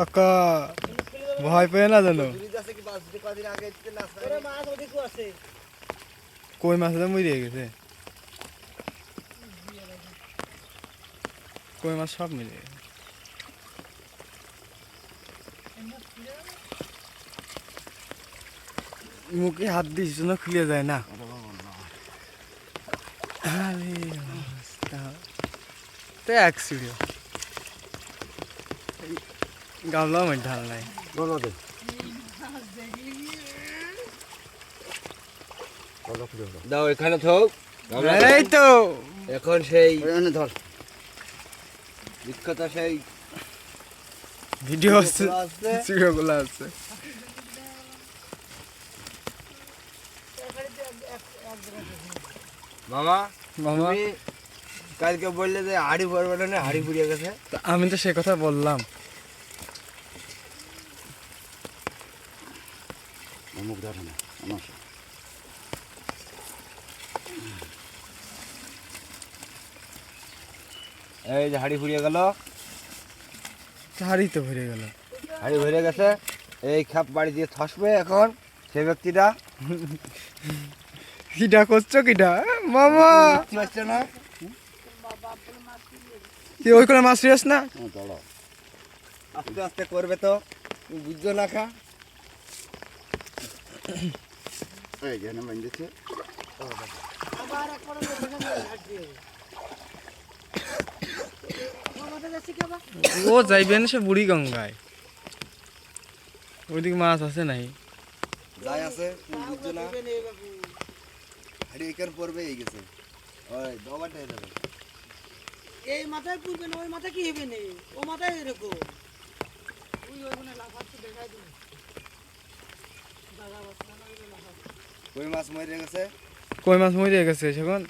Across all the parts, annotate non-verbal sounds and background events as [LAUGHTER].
কাকা ভয় পেয়ে না জানো কই মাছ মরিয়ে গেছে কই মাছ সব মিলে গেছে। মুখে হাত দিস না খুলে যায় না। তো এক সিঁড়িও গামলা আমার ঢাল নাই। দাও এখানে থাক। এই তো। এখন সেই ধর। বিখ্যাত সেই ভিডিও আছে আছে। মামা মামা। কালকে বললে যে হাড়ি পড়বে না হাড়ি পুড়িয়ে গেছে। আমি তো সে কথা বললাম। মুখ ধর না আমার। এই যে হাড়ি পুড়িয়ে গেল। হাড়ি তো ভরে গেল। হাড়ি ভরে গেছে। এই খাপ বাড়ি দিয়ে থসবে এখন সে ব্যক্তিটা। কিটা করছ কিটা মামা! পারছে না? কি ওই করে মাছ ফিরাস না আস্তে আস্তে করবে তো। বুঝছ না খা। এই যে না বান্ধেছে আবার একবার ও যাইবেন সে বুড়ি গঙ্গায় ওইদিকে মাছ আছে নাই যাই আছে বুঝছ না হাড়ি এখানে পড়বে এই গেছে ওই দবাটা যাবে এই মাথায় পুরবে না ওই মাথায় কি হবে নে? ও মাথায় এরকম। ওই ওইখানে লাফাচ্ছে দেখাই দিন দাদা বাচ্চা না ওইগুলো লাফাচ্ছে। কই মাছ মরে গেছে? কই মাছ মরে গেছে? সেখন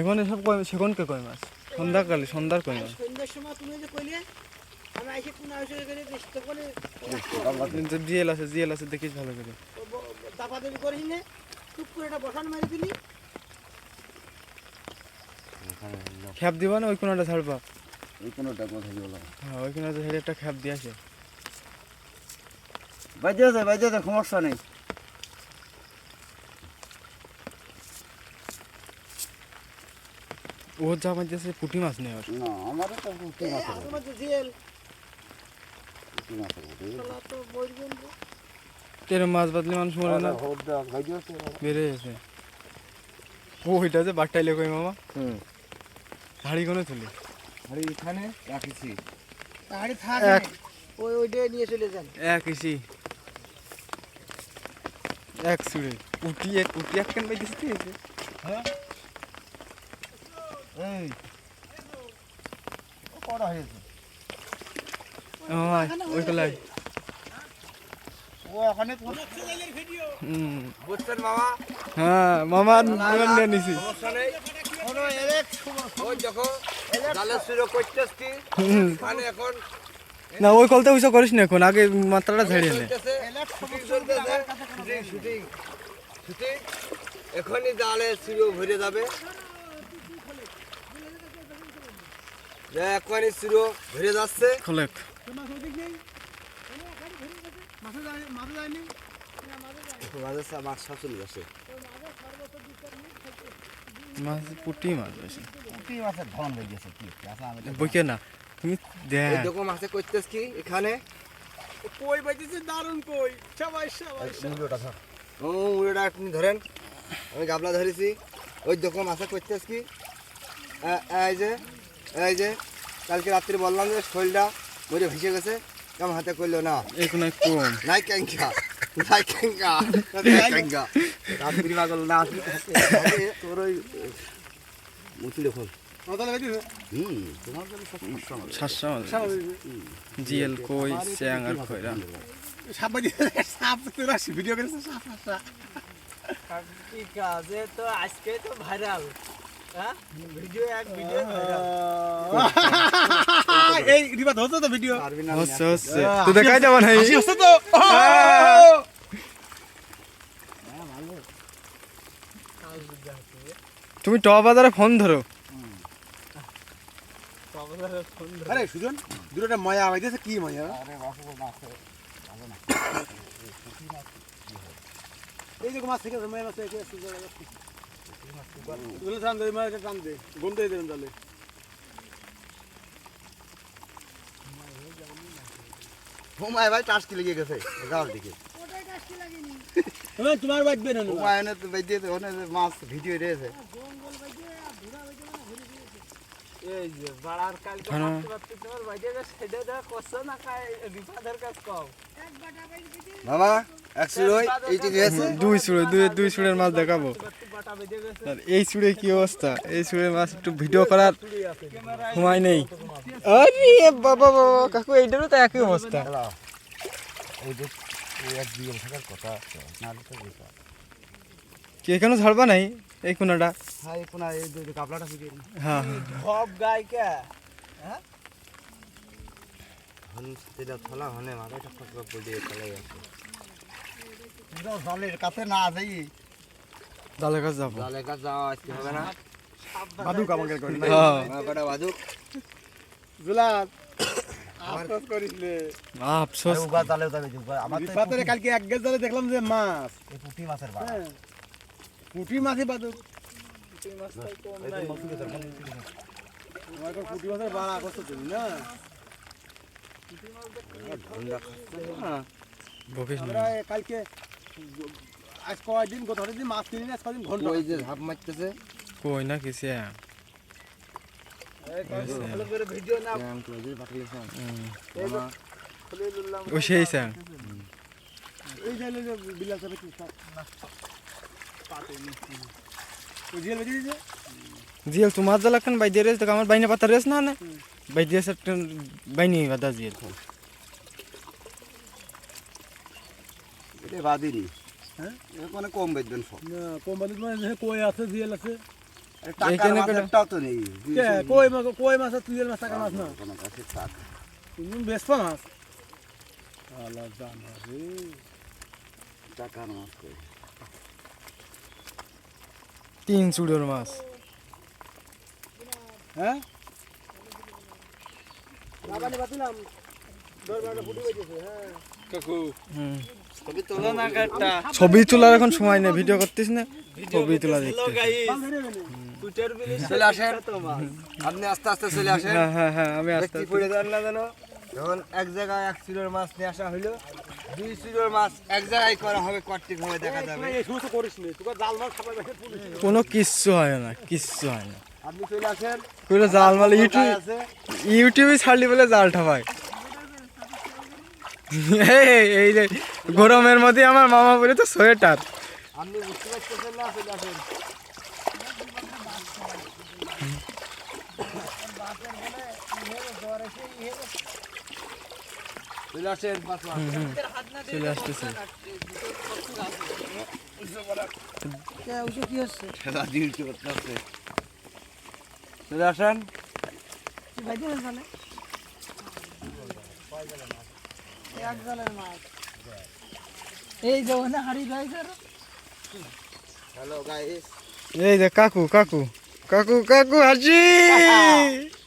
এখন এসব কই সেখনকে কই মাছ? সন্ধ্যাকালে সন্ধ্যার কই মাছ? সন্ধ্যার সময় তুমি যে কইলে আমি আইসে কোন আইসে করে দেখতে করে কিন্তু জিএল আছে জিএল আছে দেখিস ভালো করে। দাপা দেবি করিস নে টুক করে এটা বসান মেরে দিলি। খ্যাপ দিবা না? ওই কোনটা ছাড়বা এই কোনোটা গেল হ্যাঁ ওই কোনটা ছেড়ে একটা খ্যাপ দিয়ে আসে। বাজে আছে বাজে আছে সমস্যা নেই। ও যা মাছ আছে পুঁটি মাছ নেই ওর না আমারও তো উঠে মাছ তোমার তো মাছ বাদলে মানুষ মরে না। বেড়ে গেছে। ও ওইটা যে বাট্টাইলে কই মামা? হুম। হাড়ি কোনে তুলি? হাড়ি এখানে রাখিছি গাড়ি থাক ওই ওইটা নিয়ে চলে যান। এক ইসি। এক সুরে। উটি এক উটি এক কেন তুই এসে এই। করা হয়েছে? মামা ওই কোলাই ও ওখানে বুঝছেন মামা? হ্যাঁ মামা নিয়ে নিছি। ওই। মানে এখন না ওই কলতে ওইসব করিস না এখন আগে মাত্রাটা ঝেড়িয়ে নে। এখনই জালে শুরু ভরে যাবে যে এখনই শুরু ভরে যাচ্ছে। খোলেক মাছ সব চলে যাচ্ছে। মাছ পুটি মাছ বেশি। মাছের ধন হয়ে গেছে কি? আচ্ছা বইকে না তুমি দেখ। এই দেখো মাছে করতেছ কি এখানে? কই বাইতেছে দারুণ কই। সবাই সবাই ও উড়োটা আপনি ধরেন। আমি গাবলা ধরেছি। ওই দেখো মাছে করতেছ কি? এই যে এই যে কালকে রাত্রি বললাম যে শরীরটা মরে ভেসে গেছে কেমন হাতে করল না? এই কোনো? কম নাই ক্যাঙ্কা নাই ক্যাঙ্কা নাই ক্যাঙ্কা। রাত্রি পাগল না তোর ওই মুচি দেখুন। কই আর খয়রা ঠিক তো আজকে তো ভাইরাল। ভিডিও এক ভিডিও এই রিবা ধরছো তো ভিডিও হচ্ছে হচ্ছে। তো দেখাই যাবা নাই হচ্ছে তো। তুমি টপ বাজারে ফোন ধরো। আরে সুজন দুটোটা মায়া হইতেছে কি মায়া? আরে বাপু মাছে এই যে মাছ থেকে মায়া মাছ দুটো টান দে মাছ টান দে গন্ধে দেবেন তাহলে। হুমায় ভাই টাস লেগে গেছে? গাওয়ার দিকে। ওটাই কাজটি লাগেনি? তোমার বাজবে না হুমায়ুনের তো বেঁধে ওখানে মাছ ভিডিও রয়েছে। ধুরা বাইকে মানে এই যে বাড়ার কালকে হ্যাঁ। তোমার সেটা দেওয়া না খায় রিফাদের কাজ কম এক এক দুই চুড়ে দুই দুই চুড়ের মাছ দেখাবো। আর এই চুড়ে কি অবস্থা? এই চুড়ের মাছ একটু ভিডিও করার সময় নেই। আরে বাবা বাবা কাকু এইটারও তো একই অবস্থা। কি এখানে ছাড়বা নাই এই কোনাটা? হ্যাঁ এই কোনা এই হ্যাঁ। হ্যাঁ। সব গায়িকা হন সেটা থলা হনে মাথাটা ফাঁকা পড়ে চলে গেছে জলের কাছে না যাই। জালের কাছে যাব। জালে কাজ যাওয়া আজকে হবে না? বাদুক আমাকে করে হ্যাঁ। কটা বাদুক। জুলাত আফসোস করিস নে আফসোস উগা জালে যাবে আমার তো কালকে এক গেল জালে দেখলাম যে মাছ। এই পুঁটি মাছের বাড়া হ্যাঁ। পুঁটি মাছই বাদুক। মাছটাই কম নাই। পুঁটি মাছের বাড়া তুমি না। আমরা না কালকে আজ কয়দিন গত দিন মাছ কিনি না কদিন ঘণ্টা ওই যে ঝাপ মারতেছে? কই না কিছু ওই সেই স্যাং এই যে বিলাস ওই জিয়াল তোমার জালা কেন বাই দিয়ে রেস আমার বাইনে পাতা রেস না না? বাই দিয়ে একটা বাইনি বাদা জিয়াল। এটা বাদিনি হ্যাঁ? মানে কম বেচবেন সব। না কোম্পানি মানে কই আছে জিএল আছে। তো নেই। কই মাছ কই মাছ আর মাছ টাকা মাছ না? কোনো কাছে টাকা। তুমি মাছ? আলা জানা রে। মাছ কই? তিন চুড়োর মাছ। হ্যাঁ? লাগানি বাতিলাম দশ বারোটা ফুটি বেজেছে হ্যাঁ। কাকু হুম ছবি তোলার এখন সময় নেই ভিডিও করতিস না ছবি তোলা দেখতে চলে আসেন। আপনি আস্তে আস্তে চলে আসেন। হ্যাঁ হ্যাঁ হ্যাঁ আমি আস্তে ব্যক্তি পড়ে যান না যেন। যখন এক জায়গায় এক সিলোর মাছ নিয়ে আসা হইল দুই সিলোর মাছ এক জায়গায় করা হবে কর্তৃক ভাবে দেখা যাবে। কোনো কিচ্ছু হয় না কিচ্ছু হয় না। আপনি চলে আসেন। জাল মাল ইউটিউব ইউটিউবে ছাড়লি বলে জাল ঠাপায়। এই এই যে গরমের মধ্যে আমার মামা বলে তো সোয়েটার। আপনি বুঝতে পারতেছেন না চলে আসেন চলে আসেন চলে আসতেছে। কি হচ্ছে? সেটা ডিউটি করতে হচ্ছে চলে আসেন। কি বাইকে জালে এক জালের মাছ এই যে ওখানে হাড়ি হ্যালো গাইস এই যে কাকু কাকু কাকু কাকু হাসি [LAUGHS]